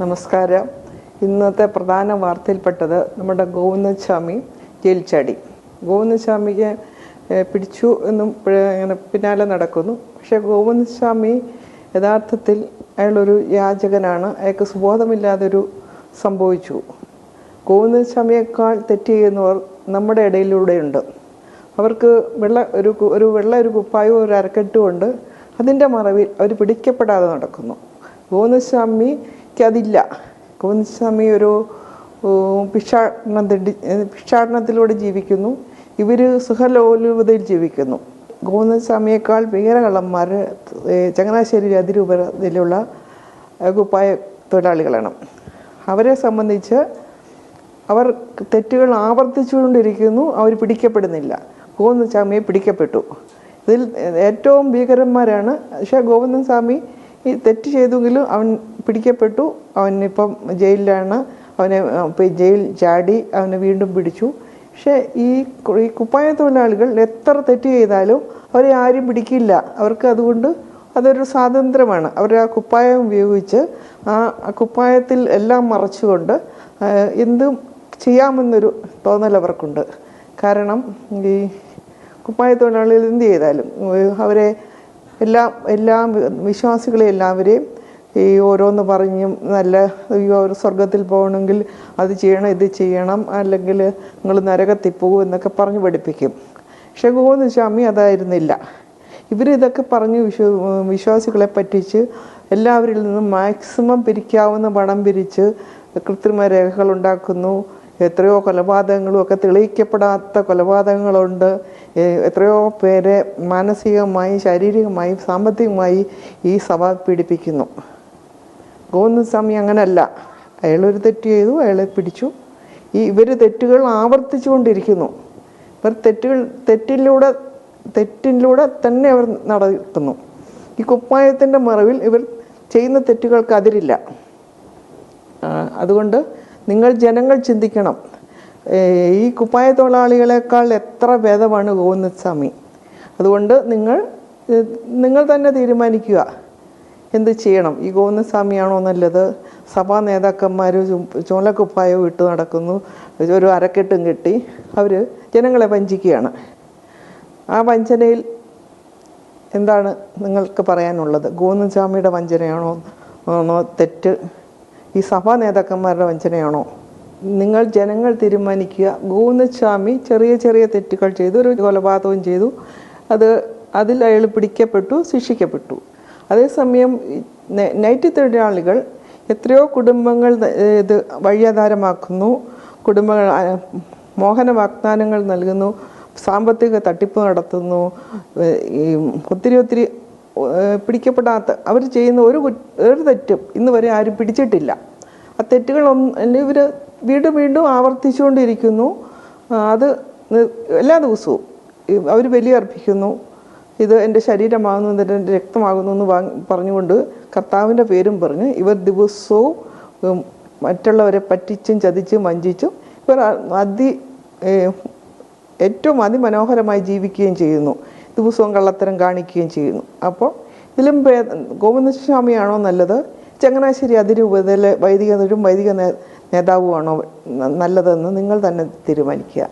നമസ്കാരം. ഇന്നത്തെ പ്രധാന വാർത്തയിൽപ്പെട്ടത് നമ്മുടെ ഗോവിന്ദസ്വാമി ജയിൽ ചാടി ഗോവിന്ദസ്വാമിക്ക് പിടിച്ചു എന്നും ഇങ്ങനെ പിന്നാലെ നടക്കുന്നു. പക്ഷേ ഗോവിന്ദസ്വാമി യഥാർത്ഥത്തിൽ അയാളൊരു യാചകനാണ്. അയാൾക്ക് സുബോധമില്ലാതൊരു സംഭവിച്ചു. ഗോവിന്ദസ്വാമിയേക്കാൾ തെറ്റ് ചെയ്യുന്നവർ നമ്മുടെ ഇടയിലൂടെയുണ്ട്. അവർക്ക് വെള്ള ഒരു ഒരു വെള്ള ഒരു കുപ്പായവും ഒരു അരക്കെട്ടും ഉണ്ട്. അതിന്റെ മറവിൽ അവർ പിടിക്കപ്പെടാതെ നടക്കുന്നു. ഗോവിന്ദസ്വാമിക്ക് അതില്ല ഗോവിന്ദസ്വാമി ഒരു ഉം, ഭിക്ഷാടനം തെണ്ടി ഭിക്ഷാടനത്തിലൂടെ ജീവിക്കുന്നു. ഇവർ സുഖലോലുപതയിൽ ജീവിക്കുന്നു. ഗോവിന്ദസ്വാമിയേക്കാൾ ഭീകരകള്ളന്മാർ ചങ്ങനാശ്ശേരി അതിരൂപതയിലുള്ള കുപ്പായ തൊഴിലാളികളാണ്. അവരെ സംബന്ധിച്ച് അവർ തെറ്റുകൾ ആവർത്തിച്ചുകൊണ്ടിരിക്കുന്നു. അവർ പിടിക്കപ്പെടുന്നില്ല. ഗോവിന്ദസ്വാമിയെ പിടിക്കപ്പെട്ടു. ഇതിൽ ഏറ്റവും ഭീകരന്മാരാണ്. പക്ഷേ ഗോവിന്ദസ്വാമി ഈ തെറ്റ് ചെയ്തെങ്കിലും അവൻ പിടിക്കപ്പെട്ടു. അവൻ ഇപ്പം ജയിലിലാണ്. അവനെ ജയിൽ ചാടി അവനെ വീണ്ടും പിടിച്ചു. പക്ഷേ ഈ ഈ കുപ്പായ തൊഴിലാളികൾ എത്ര തെറ്റ് ചെയ്താലും അവരെ ആരും പിടിക്കില്ല. അവർക്ക് അതുകൊണ്ട് അതൊരു സ്വാതന്ത്ര്യമാണ്. അവർ ആ കുപ്പായം ഉപയോഗിച്ച് ആ കുപ്പായത്തിൽ എല്ലാം മറച്ചുകൊണ്ട് എന്തും ചെയ്യാമെന്നൊരു തോന്നൽ അവർക്കുണ്ട്. കാരണം ഈ കുപ്പായ തൊഴിലാളികൾ എന്ത് ചെയ്താലും അവരെ എല്ലാ എല്ലാ വിശ്വാസികളെ എല്ലാവരെയും ഈ ഓരോന്ന് പറഞ്ഞും നല്ല ഒരു സ്വർഗത്തിൽ പോകണമെങ്കിൽ അത് ചെയ്യണം ഇത് ചെയ്യണം അല്ലെങ്കിൽ നിങ്ങൾ നരകത്തിൽ പോകും എന്നൊക്കെ പറഞ്ഞ് പഠിപ്പിക്കും. പക്ഷേ ഗോവിന്ദസ്വാമി അതായിരുന്നില്ല. ഇവരിതൊക്കെ പറഞ്ഞ് വിശ്വ വിശ്വാസികളെ പറ്റിച്ച് എല്ലാവരിൽ നിന്നും മാക്സിമം പിരിക്കാവുന്ന പണം പിരിച്ച് കൃത്രിമ രേഖകൾ ഉണ്ടാക്കുന്നു. എത്രയോ കൊലപാതകങ്ങളും ഒക്കെ തെളിയിക്കപ്പെടാത്ത കൊലപാതകങ്ങളുണ്ട്. എത്രയോ പേരെ മാനസികമായി ശാരീരികമായി സാമ്പത്തികമായി ഈ സഭ പീഡിപ്പിക്കുന്നു. ഗോവിന്ദസ്വാമി അങ്ങനല്ല. അയാളൊരു തെറ്റ് ചെയ്തു അയാളെ പിടിച്ചു. ഈ ഇവർ തെറ്റുകൾ ആവർത്തിച്ചുകൊണ്ടിരിക്കുന്നു. ഇവർ തെറ്റുകൾ തെറ്റിലൂടെ തെറ്റിലൂടെ തന്നെ അവർ നടക്കുന്നു. ഈ കുപ്പായത്തിന്റെ മറവിൽ ഇവർ ചെയ്യുന്ന തെറ്റുകൾക്ക് അതിരില്ല. അതുകൊണ്ട് നിങ്ങൾ ജനങ്ങൾ ചിന്തിക്കണം. ഈ കുപ്പായ തൊഴിലാളികളെക്കാൾ എത്ര ഭേദമാണ് ഗോവിന്ദസ്വാമി അതുകൊണ്ട് നിങ്ങൾ നിങ്ങൾ തന്നെ തീരുമാനിക്കുക. എന്ത് ചെയ്യണം? ഈ ഗോവിന്ദസ്വാമിയാണോ നല്ലത്? സഭാ നേതാക്കന്മാർ ചോലക്കുപ്പായോ ഇട്ട് നടക്കുന്നു. ഒരു അരക്കെട്ടും കെട്ടി അവർ ജനങ്ങളെ വഞ്ചിക്കുകയാണ്. ആ വഞ്ചനയിൽ എന്താണ് നിങ്ങൾക്ക് പറയാനുള്ളത്? ഗോവിന്ദസ്വാമിയുടെ വഞ്ചനയാണോ തെറ്റ്? ഈ സഭാ നേതാക്കന്മാരുടെ വഞ്ചനയാണോ? നിങ്ങൾ ജനങ്ങൾ തീരുമാനിക്കുക. ഗോവിന്ദസ്വാമി ചെറിയ ചെറിയ തെറ്റുകൾ ചെയ്തു ഒരു കൊലപാതകം ചെയ്തു. അത് അതിൽ അയാൾ പിടിക്കപ്പെട്ടു ശിക്ഷിക്കപ്പെട്ടു. അതേസമയം നൈറ്റ് തൊഴിലാളികൾ എത്രയോ കുടുംബങ്ങൾ ഇത് വഴിയാധാരമാക്കുന്നു. കുടുംബങ്ങൾ മോഹന വാഗ്ദാനങ്ങൾ നൽകുന്നു. സാമ്പത്തിക തട്ടിപ്പ് നടത്തുന്നു. ഒത്തിരി ഒത്തിരി പിടിക്കപ്പെടാത്ത അവർ ചെയ്യുന്ന ഒരു ഒരു തെറ്റും ഇന്ന് വരെ ആരും പിടിച്ചിട്ടില്ല. ആ തെറ്റുകളൊന്നും ഇവർ വീണ്ടും വീണ്ടും ആവർത്തിച്ചുകൊണ്ടിരിക്കുന്നു. അത് എല്ലാ ദിവസവും അവർ ബലിയർപ്പിക്കുന്നു. ഇത് എന്റെ ശരീരമാകുന്നു എന്റെ രക്തമാകുന്നു എന്ന് പറഞ്ഞുകൊണ്ട് കർത്താവിന്റെ പേരും പറഞ്ഞ് ഇവർ ദിവസവും മറ്റുള്ളവരെ പറ്റിച്ചും ചതിച്ചും വഞ്ചിച്ചും ഇവർ അതി ഏറ്റവും അതിമനോഹരമായി ജീവിക്കുകയും ചെയ്യുന്നു. ദിവസവും കള്ളത്തരം കാണിക്കുകയും ചെയ്യുന്നു. അപ്പോൾ ഇതിലും ഗോവിന്ദസ്വാമിയാണോ നല്ലത്? ചങ്ങനാശ്ശേരി അതിരൂപതയിലെ വൈദികരും വൈദിക നേതാവുമാണോ നല്ലതെന്ന് നിങ്ങൾ തന്നെ തീരുമാനിക്കുക.